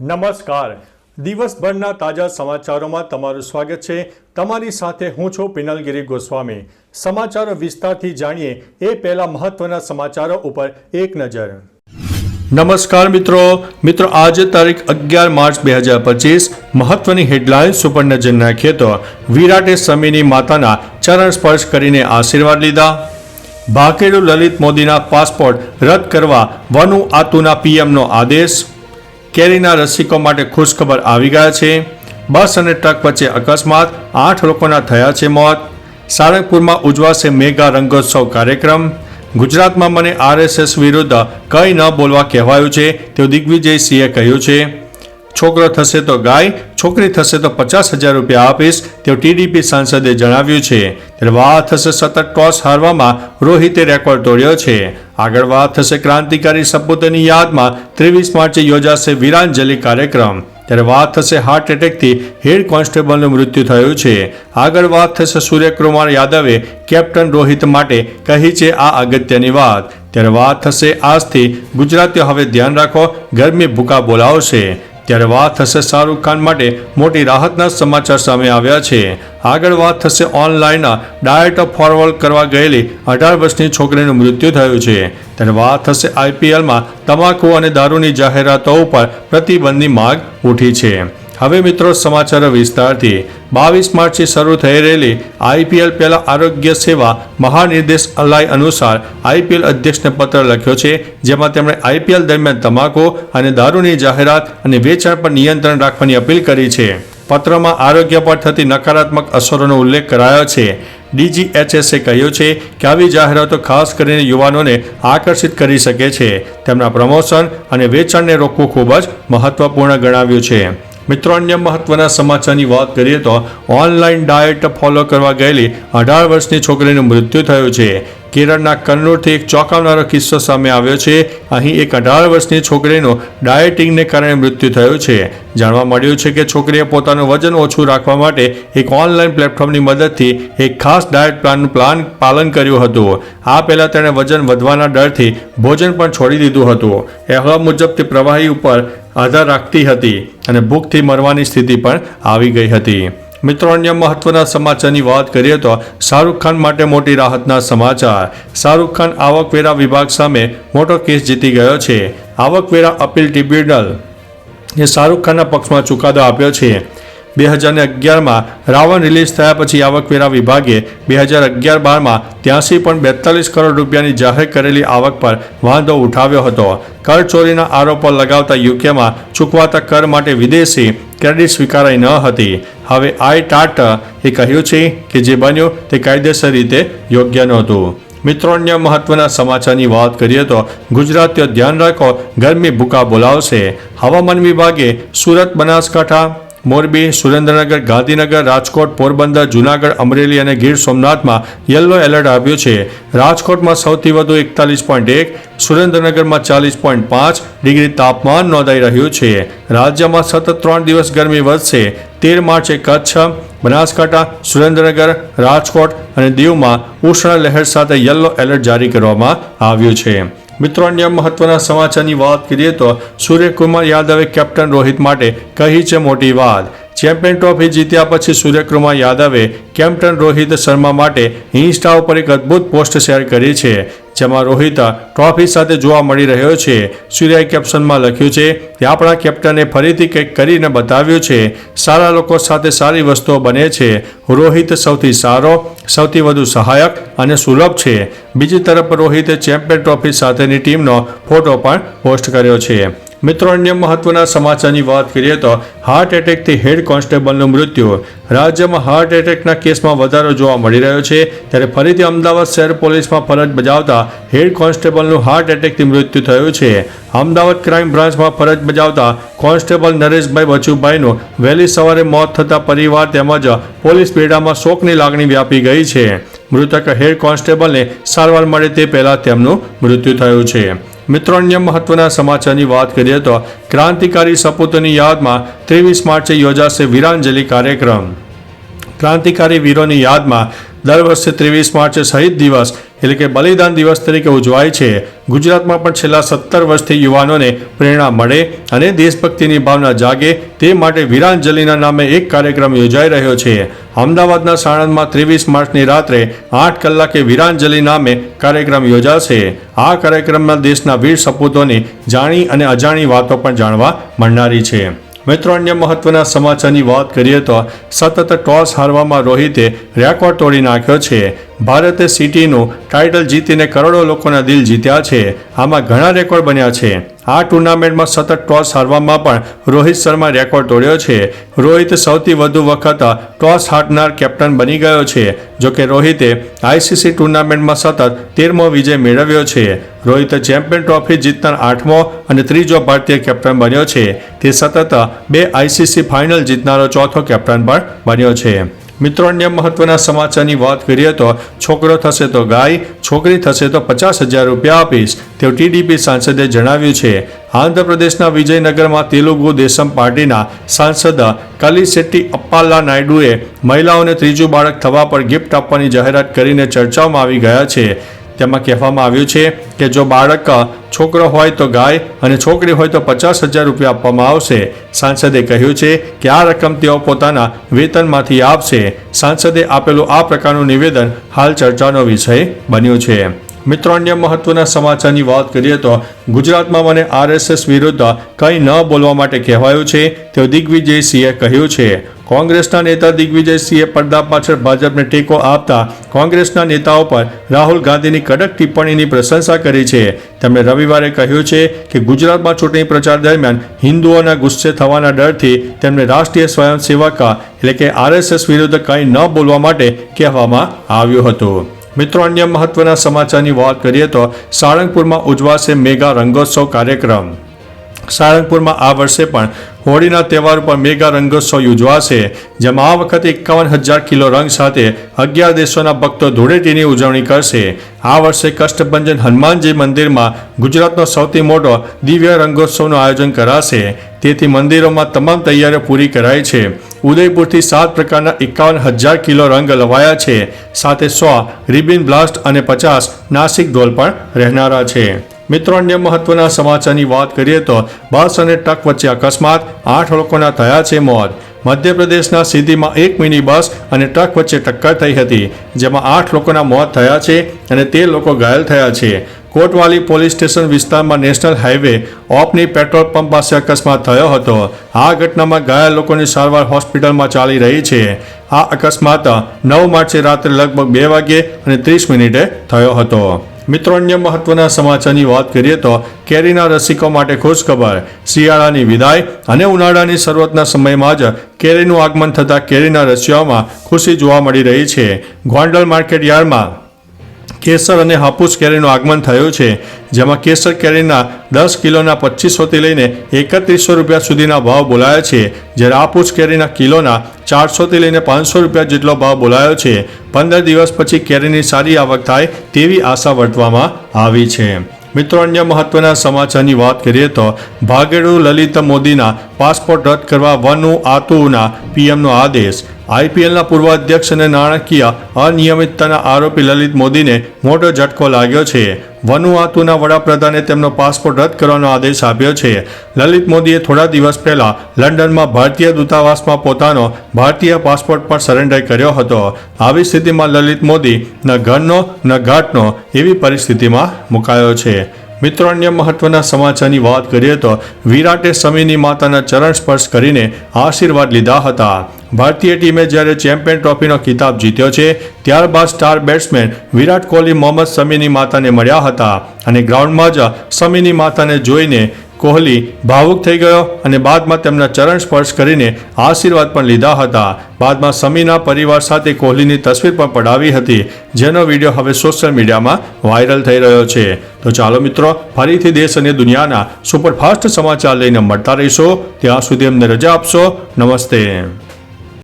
નમસ્કાર. દિવસભરના તાજા સમાચારોમાં તમારું સ્વાગત છે. તમારી સાથે હું છું પિનલગીરી ગોસ્વામી. સમાચારો વિસ્તારથી જાણીએ એ પહેલા મહત્વના સમાચારો ઉપર એક નજર. નમસ્કાર મિત્રો. મિત્રો, આજે તારીખ અગિયાર માર્ચ બે હજાર પચીસ. મહત્વની હેડલાઇન્સ ઉપર નજર નાખીએ તો વિરાટે સમીની માતાના ચરણ સ્પર્શ કરીને આશીર્વાદ લીધા. ભાકેડુ લલિત મોદીના પાસપોર્ટ રદ કરવા વનુ આતુના પીએમનો આદેશ. કેરીના રસિકો માટે ખુશખબર આવી ગયા છે. બસ અને ટ્રક વચ્ચે અકસ્માત, આઠ લોકોના થયા છે મોત. સારંગપુરમાં ઉજવાશે મેગા રંગોત્સવ કાર્યક્રમ. ગુજરાતમાં મને આરએસએસ વિરુદ્ધ કંઈ ન બોલવા કહેવાયું છે, તેવું દિગ્વિજય સિંહે કહ્યું છે. છોકરો થશે તો ગાય, છોકરી થશે તો પચાસ હજાર રૂપિયા આપીશ તેવું ટીડીપી સાંસદે જણાવ્યું છે. ત્યારે વાહ થશે સતત ટોસ હારવામાં, રોહિતે રેકોર્ડ તોડ્યો છે. આગળ વાત થશે ક્રાંતિકારી સપૂતોની યાદમાં, ત્રેવીસ માર્ચે યોજાશે વીરાંજલિ કાર્યક્રમ. ત્યારે વાત થશે હાર્ટ એટેકથી હેડ કોન્સ્ટેબલનું મૃત્યુ થયું છે. આગળ વાત થશે સૂર્યકુમાર યાદવે, કેપ્ટન રોહિત માટે કહી છે આ અગત્યની વાત. ત્યારે વાત થશે આજથી, ગુજરાતીઓ હવે ધ્યાન રાખો, ગરમી ભૂકા બોલાવશે. ત્યારે વાત થશે શાહરૂખ ખાન માટે મોટી રાહતના સમાચાર સામે આવ્યા છે. આગળ વાત થશે ઓનલાઈન ડાયટ ફોરવર્ડ કરવા ગયેલી અઢાર વર્ષની છોકરીનું મૃત્યુ થયું છે. ત્યારે વાત થશે આઈપીએલમાં તમાકુ અને દારૂની જાહેરાતો ઉપર પ્રતિબંધની માગ ઉઠી છે. હવે મિત્રો સમાચારો વિસ્તારથી બાવીસ માર્ચથી શરૂ થઈ રહેલી આઈપીએલ પહેલા આરોગ્ય સેવા મહાનિર્દેશ અલાય અનુસાર આઈપીએલ અધ્યક્ષને પત્ર લખ્યો છે, જેમાં તેમણે આઈપીએલ દરમિયાન તમાકુ અને દારૂની જાહેરાત અને વેચાણ પર નિયંત્રણ રાખવાની અપીલ કરી છે. પત્રમાં આરોગ્ય પર થતી નકારાત્મક અસરોનો ઉલ્લેખ કરાયો છે. ડીજીએચએસે કહ્યું છે કે આવી જાહેરાતો ખાસ કરીને યુવાનોને આકર્ષિત કરી શકે છે. તેમના પ્રમોશન અને વેચાણને રોકવું ખૂબ જ મહત્વપૂર્ણ ગણાવ્યું છે. મિત્રો, અન્ય મહત્વના સમાચારની વાત કરીએ તો ઓનલાઈન ડાયટ ફોલો કરવા ગયેલી અઢાર વર્ષની છોકરીનું મૃત્યુ થયું છે. કેરળના કન્નૂરથી એક ચોંકાવનારો કિસ્સો સામે આવ્યો છે. અહીં એક અઢાર વર્ષની છોકરીનું ડાયટિંગને કારણે મૃત્યુ થયું છે. જાણવા મળ્યું છે કે છોકરીએ પોતાનું વજન ઓછું રાખવા માટે એક ઓનલાઈન પ્લેટફોર્મની મદદથી એક ખાસ ડાયટ પ્લાનનું પ્લાન પાલન કર્યું હતું. આ પહેલાં તેણે વજન વધવાના ડરથી ભોજન પણ છોડી દીધું હતું. અહેવાલ મુજબ તે પ્રવાહી ઉપર આધાર રાખતી હતી અને ભૂખથી મરવાની સ્થિતિ પણ આવી ગઈ હતી. મિત્રો, અન્ય મહત્વના સમાચારની વાત કરીએ તો શાહરૂખ ખાન માટે મોટી રાહતના સમાચાર. શાહરૂખ ખાન આવકવેરા વિભાગ સામે મોટો કેસ જીતી ગયો છે. આવકવેરા અપીલ ટ્રિબ્યુનલ એ શાહરૂખ ખાનના પક્ષમાં ચુકાદો આપ્યો છે. બે હજાર અગિયારમાં રાવણ રિલીઝ થયા પછી આવકવેરા વિભાગે બે હજાર અગિયાર બારમાં ત્યાંસી પણ બેતાલીસ કરોડ રૂપિયાની જાહેર કરેલી આવક પર વાંધો ઉઠાવ્યો હતો. કર ચોરીના આરોપો લગાવતા યુકેમાં ચૂકવાતા કર માટે વિદેશી ક્રેડિટ સ્વીકારાઈ ન હતી. હવે આઈ ટાટ એ કહ્યું છે કે જે બન્યું તે કાયદેસર રીતે યોગ્ય નહોતું. મિત્રો, અન્ય મહત્વના સમાચારની વાત કરીએ તો ગુજરાતીઓ ધ્યાન રાખો, ગરમી ભૂકા બોલાવશે. હવામાન વિભાગે સુરત બનાસકાંઠા મોરબી, સુરેન્દ્રનગર, ગાંધીનગર, રાજકોટ, પોરબંદર, જુનાગઢ, અમરેલી અને ગીર સોમનાથમાં યલો એલર્ટ આવ્યો છે. રાજકોટમાં સૌથી વધુ એકતાલીસ પોઈન્ટ એક, સુરેન્દ્રનગરમાં ચાલીસ પોઈન્ટ પાંચ ડિગ્રી તાપમાન નોંધાઈ રહ્યું છે. રાજ્યમાં સતત ત્રણ દિવસ ગરમી વધશે. તેર માર્ચે કચ્છ બનાસકાંઠા, સુરેન્દ્રનગર, રાજકોટ અને દીવમાં ઉષ્ણ લહેર સાથે યલો એલર્ટ જારી કરવામાં આવ્યું છે. મિત્રો, અન્ય મહત્વના સમાચારની વાત કરીએ તો સૂર્યકુમાર યાદવે કેપ્ટન રોહિત માટે કહી છે મોટી વાત. ચેમ્પિયન ટ્રોફી જીત્યા પછી સૂર્યકુમાર યાદવે કેપ્ટન રોહિત શર્મા માટે ઇન્સ્ટા ઉપર એક અદ્ભુત પોસ્ટ શેર કરી છે, જેમાં રોહિત ટ્રોફી સાથે જોવા મળી રહ્યો છે. સૂર્યાએ કેપ્શનમાં લખ્યું છે કે આપણા કેપ્ટને ફરીથી કંઈક કરીને બતાવ્યું છે. સારા લોકો સાથે સારી વસ્તુઓ બને છે. રોહિત સૌથી સારો, સૌથી વધુ સહાયક અને સુલભ છે. બીજી તરફ રોહિતે ચેમ્પિયન ટ્રોફી સાથેની ટીમનો ફોટો પણ પોસ્ટ કર્યો છે. મિત્રો, અન્ય મહત્વના સમાચારની વાત કરીએ તો હાર્ટ એટેકથી હેડ કોન્સ્ટેબલનું મૃત્યુ. રાજ્યમાં હાર્ટ એટેકના કેસમાં વધારો જોવા મળી રહ્યો છે. ત્યારે ફરીથી અમદાવાદ શહેર પોલીસમાં ફરજ બજાવતા હેડ કોન્સ્ટેબલનું હાર્ટ એટેકથી મૃત્યુ થયું છે. અમદાવાદ ક્રાઇમ બ્રાન્ચમાં ફરજ બજાવતા કોન્સ્ટેબલ નરેશભાઈ બચુભાઈનું વહેલી સવારે મોત થતા પરિવાર તેમજ પોલીસ બેડામાં શોકની લાગણી વ્યાપી ગઈ છે. મૃતક હેડ કોન્સ્ટેબલને સારવાર મળે તે પહેલાં તેમનું મૃત્યુ થયું છે. મિત્રો અન્ય મહત્વના સમાચારની વાત કરીએ તો ક્રાંતિકારી સપૂતોની યાદમાં ત્રેવીસ માર્ચે યોજાશે વીરાંજલિ કાર્યક્રમ. ક્રાંતિકારી વીરોની યાદમાં દર વર્ષે ત્રેવીસ માર્ચે શહીદ દિવસ એટલે કે બલિદાન દિવસ તરીકે ઉજવાય છે. ગુજરાતમાં પણ છેલ્લા સત્તર વર્ષથી યુવાનોને પ્રેરણા મળે અને દેશભક્તિની ભાવના જાગે તે માટે વીરાંજલિના નામે એક કાર્યક્રમ યોજાઈ રહ્યો છે. અમદાવાદના સાણંદમાં ત્રેવીસ માર્ચની રાત્રે આઠ કલાકે વીરાંજલિ નામે કાર્યક્રમ યોજાશે. આ કાર્યક્રમમાં દેશના વીર સપૂતોની જાણી અને અજાણી વાતો પણ જાણવા મળનારી છે. મિત્રો, અન્ય મહત્વના સમાચારની વાત કરીએ તો સતત ટોસ હારવામાં રોહિતે રેકોર્ડ તોડી નાખ્યો છે. ભારતે સિટીનું ટાઇટલ જીતીને કરોડો લોકોના દિલ જીત્યા છે. આમાં ઘણા રેકોર્ડ બન્યા છે. આ ટુર્નામેન્ટમાં સતત ટોસ હારવામાં પણ રોહિત શર્મા રેકોર્ડ તોડ્યો છે. રોહિત સૌથી વધુ વખત ટોસ હારનાર કેપ્ટન બની ગયો છે, જોકે રોહિતે આઈસીસી ટુર્નામેન્ટમાં સતત તેરમો વિજય મેળવ્યો છે. રોહિત ચેમ્પિયન ટ્રોફી જીતનાર આઠમો અને ત્રીજો ભારતીય કેપ્ટન બન્યો છે. તે સતત બે આઈસીસી ફાઇનલ જીતનારો ચોથો કેપ્ટન પણ બન્યો છે. મિત્રો, અન્ય મહત્વના સમાચારની વાત કરીએ તો છોકરો થશે તો ગાય, છોકરી થશે તો પચાસ હજાર રૂપિયા આપીશ. તેવું ટીડીપી સાંસદે જણાવ્યું છે. આંધ્રપ્રદેશના વિજયનગરમાં તેલુગુ દેશમ પાર્ટીના સાંસદ કલિશેટ્ટી અપ્પાલા નાયડુએ મહિલાઓને ત્રીજું બાળક થવા પર ગિફ્ટ આપવાની જાહેરાત કરીને ચર્ચાઓમાં આવી ગયા છે. તેમાં કહેવામાં આવ્યું છે કે જો બાળક છોકરો હોય તો ગાય અને છોકરી હોય તો પચાસ હજાર રૂપિયા આપવામાં આવશે. સાંસદે કહ્યું છે કે આ રકમ તેઓ પોતાના વેતનમાંથી આપશે. સાંસદે આપેલું આ પ્રકારનું નિવેદન હાલ ચર્ચાનો વિષય બન્યું છે. મિત્રો, અન્ય મહત્વના સમાચારની વાત કરીએ તો ગુજરાતમાં મને આરએસએસ વિરુદ્ધ કંઈ ન બોલવા માટે કહેવાયું છે તેવું દિગ્વિજયસિંહે કહ્યું છે. કોંગ્રેસના નેતા દિગ્વિજયસિંહે પડદા પાછળ ભાજપને ટેકો આપતા કોંગ્રેસના નેતાઓ પર રાહુલ ગાંધીની કડક ટિપ્પણીની પ્રશંસા કરી છે. તેમણે રવિવારે કહ્યું છે કે ગુજરાતમાં ચૂંટણી પ્રચાર દરમિયાન હિન્દુઓના ગુસ્સે થવાના ડરથી તેમને રાષ્ટ્રીય સ્વયંસેવક, એટલે કે આરએસએસ વિરુદ્ધ કંઈ ન બોલવા માટે કહેવામાં આવ્યું હતું. મિત્રો અન્ય મહત્વના સમાચારની વાત કરીએ તો સાળંગપુરમાં ઉજવાશે મેગા રંગોત્સવ કાર્યક્રમ. સાળંગપુરમાં આ વર્ષે પણ હોળીના તહેવાર પર મેગા રંગોત્સવ યોજવાશે, જેમાં આ વખતે એકાવન હજાર કિલો રંગ સાથે અગિયાર દેશોના ભક્તો ધૂળેટીની ઉજવણી કરશે. આ વર્ષે કષ્ટભંજન હનુમાનજી મંદિરમાં ગુજરાતનો સૌથી મોટો દિવ્ય રંગોત્સવનું આયોજન કરાશે. તેથી મંદિરોમાં તમામ તૈયારીઓ પૂરી કરાઈ છે. ઉદયપુરથી સાત પ્રકારના એકાવન હજાર કિલો રંગ લવાયા છે. સાથે સો, રિબિન બ્લાસ્ટ અને પચાસ નાસિક ઢોલ પણ રહેનારા છે. મિત્રો, અન્ય મહત્વના સમાચારની વાત કરીએ તો બસ અને ટ્રક વચ્ચે અકસ્માત, આઠ લોકોના થયા છે મોત. મધ્યપ્રદેશના સિદ્ધિમાં એક મિની બસ અને ટ્રક વચ્ચે ટક્કર થઈ હતી, જેમાં આઠ લોકોના મોત થયા છે અને તેર લોકો ઘાયલ થયા છે. કોટવાલી પોલીસ સ્ટેશન વિસ્તારમાં નેશનલ હાઈવે ઓપની પેટ્રોલ પંપ પાસે અકસ્માત થયો હતો. આ ઘટનામાં ઘાયલ લોકોની સારવાર હોસ્પિટલમાં ચાલી રહી છે. આ અકસ્માત નવ માર્ચે રાત્રે લગભગ બે વાગ્યે અને ત્રીસ મિનિટે થયો હતો. મિત્રો, અન્ય મહત્વના સમાચારની વાત કરીએ તો કેરીના રસિકો માટે ખુશખબર. શિયાળાની વિદાય અને ઉનાળાની શરૂઆતના સમયમાં જ કેરીનું આગમન થતાં કેરીના રસિયાઓમાં ખુશી જોવા મળી રહી છે. ગોંડલ માર્કેટ યાર્ડમાં કેસર અને હાપુસ કેરીનું આગમન થયું છે, જેમાં કેસર કેરીના દસ કિલોના પચીસોથી લઈને એકત્રીસો રૂપિયા સુધીના ભાવ બોલાયા છે, જ્યારે હાપુસ કેરીના કિલોના ચારસોથી લઈને પાંચસો રૂપિયા જેટલો ભાવ બોલાયો છે. પંદર દિવસ પછી કેરીની સારી આવક થાય તેવી આશા વર્તવામાં આવી છે. મિત્રો, અન્ય મહત્વના સમાચારની વાત કરીએ તો, ભાગેડુ લલિત મોદીના પાસપોર્ટ રદ કરવા વનુ આતુના પીએમનો આદેશ. આઈપીએલના પૂર્વ અધ્યક્ષ અને નાણાકીય અનિયમિતતાના આરોપી લલિત મોદીને મોટો ઝટકો લાગ્યો છે. વનુઆતુના વડાપ્રધાને તેમનો પાસપોર્ટ રદ કરવાનો આદેશ આપ્યો છે. લલિત મોદીએ થોડા દિવસ પહેલા લંડનમાં ભારતીય દૂતાવાસમાં પોતાનો ભારતીય પાસપોર્ટ પણ સરેન્ડર કર્યો હતો. આવી સ્થિતિમાં લલિત મોદી ન ઘરનો, ન ઘાટનો એવી પરિસ્થિતિમાં મુકાયો છે. મિત્રો, અન્ય મહત્વના સમાચારની વાત કરીએ તો વિરાટે સમીની માતાના ચરણ સ્પર્શ કરીને આશીર્વાદ લીધા હતા. ભારતીય ટીમે જ્યારે ચેમ્પિયન ટ્રોફીનો ખિતાબ જીત્યો છે, ત્યારબાદ સ્ટાર બેટ્સમેન વિરાટ કોહલી, મોહમ્મદ સમીની માતાને મળ્યા હતા અને ગ્રાઉન્ડમાં જ સમીની માતાને જોઈને કોહલી ભાવુક થઈ ગયો અને બાદમાં તેમના ચરણ સ્પર્શ કરીને આશીર્વાદ પણ લીધા હતા. બાદમાં સમીના પરિવાર સાથે કોહલીની તસવીર પણ પડાવી હતી, જેનો વીડિયો હવે સોશિયલ મીડિયામાં વાયરલ થઈ રહ્યો છે. તો ચાલો મિત્રો, ફરીથી દેશ અને દુનિયાના સુપરફાસ્ટ સમાચાર લઈને મળતા રહીશો. ત્યાં સુધી અમને રજા આપશો. નમસ્તે.